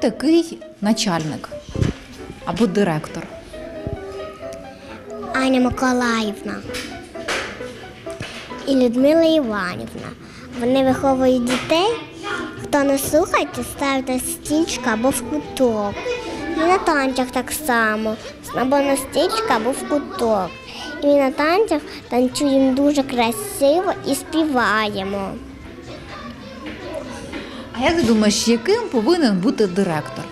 такий начальник або директор? Аня Миколаївна і Людмила Іванівна. Вони виховують дітей. Хто не слухає, то ставить на стільчика або в куток. І на танцях так само. Або на стільчика, або в куток. І на танцях танцюємо дуже красиво і співаємо. А як ти думаєш, яким повинен бути директор?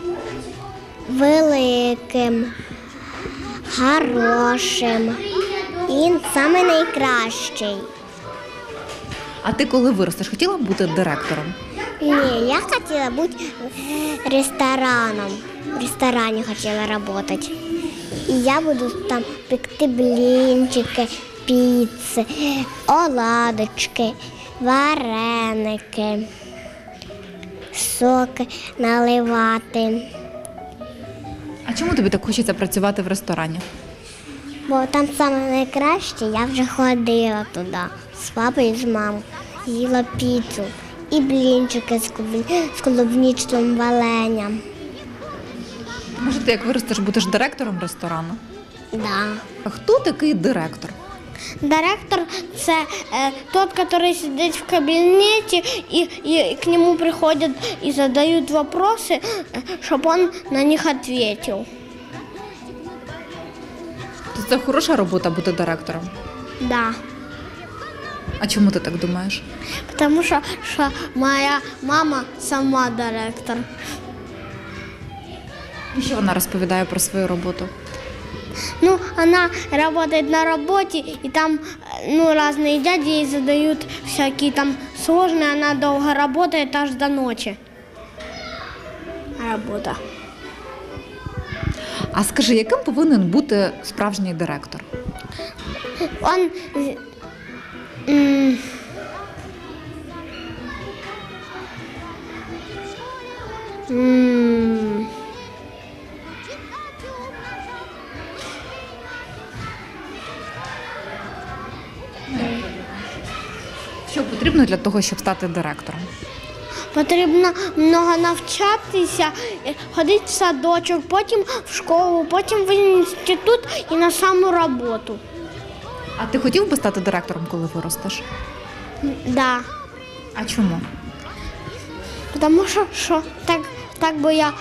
Великим, хорошим. Він саме найкращий. А ти коли виростеш, хотіла б бути директором? Ні, я хотіла бути рестораном. В ресторані хотіла працювати. І я буду там пекти блінчики, піци, оладочки, вареники, соки наливати. А чому тобі так хочеться працювати в ресторані? Бо там саме найкраще я вже ходила туди з папою і з мамою. Їла піцу і блінчики з з клубнічним валенням. Може, ти як виростеш, будеш директором ресторану? Да. А хто такий директор? Директор це е, тот, який сидить в кабінеті і, і к нему приходять і задають вопроси, е, щоб він на них відповів. Це хороша робота бути директором. Да. А чому ти так думаєш? Тому що, що моя мама сама директор. І що вона розповідає про свою роботу? Ну, она работает на работе, и там, э, ну, разные дяди ей задают всякие там сложные, она долго работает аж до ночи. Работа. А скажи, яким повинен бути справжній директор? Он... э, Що потрібно для того, щоб стати директором? Потрібно много навчатися, е, ходити в садочок, потім в школу, потім в інститут і на саму роботу. А ти хотів би стати директором, коли виростеш? Да. А чому? Потому що, що так, так би я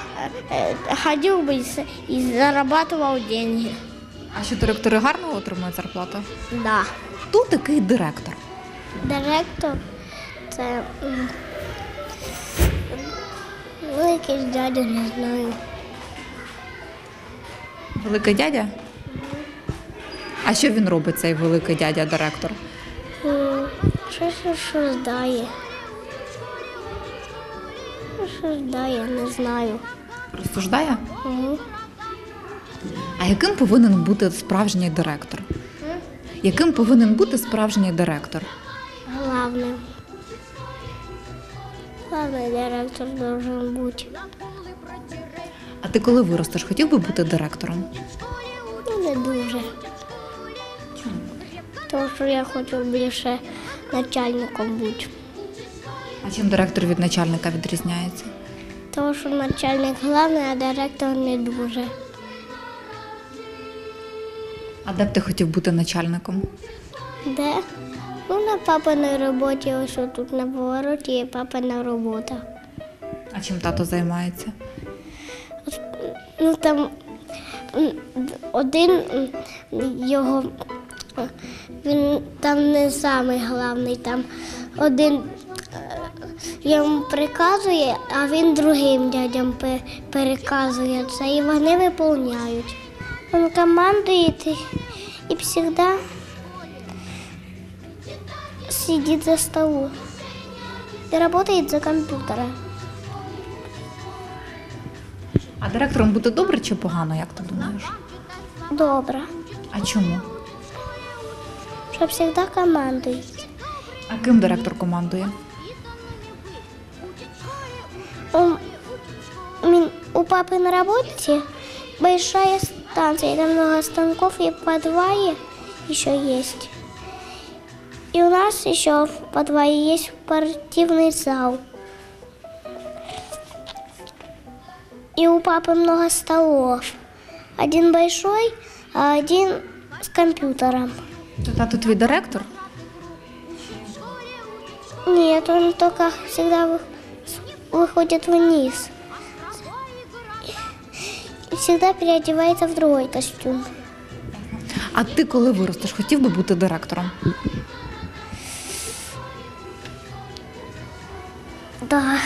е, е, ходив би і зарабатував деньги. А що директори гарно отримують зарплату? Да. Хто такий директор? Директор це м, ну, якийсь дядя, не знаю. Великий дядя? А що він робить, цей великий дядя директор? М, Щось що здає. Що здає, не знаю. Розсуждає? Угу. А яким повинен бути справжній директор? Яким повинен бути справжній директор? Главний. Главний директор должен бути. А ти коли виростеш, хотів би бути директором? Ну, не дуже. Тому що я хочу більше начальником бути. А чим директор від начальника відрізняється? Тому що начальник головний, а директор не дуже. А де б ти хотів бути начальником? Де? Ну, на папиній роботі, ось тут на повороті є папина робота. А чим тато займається? Ну там один його, він там не самий головний, там один е, йому приказує, а він другим дядям пе- переказує це, і вони виповняють. Він командує і завжди сидить за столом і працює за комп'ютером. А директором бути добре чи погано, як ти думаєш? Добре, А чому? щоб завжди командує. А ким директор командує? У, у папы на работе большая станция, там много станков, и в подвале еще есть. И у нас еще в подвале есть спортивный зал. и у папы много столов. Один большой, а один с компьютером. То тато твій директор? Нет, он только всегда вы- выходит вниз. И всегда переодевается в другой костюм. А ти, коли виростеш, хотів би бути директором? Да.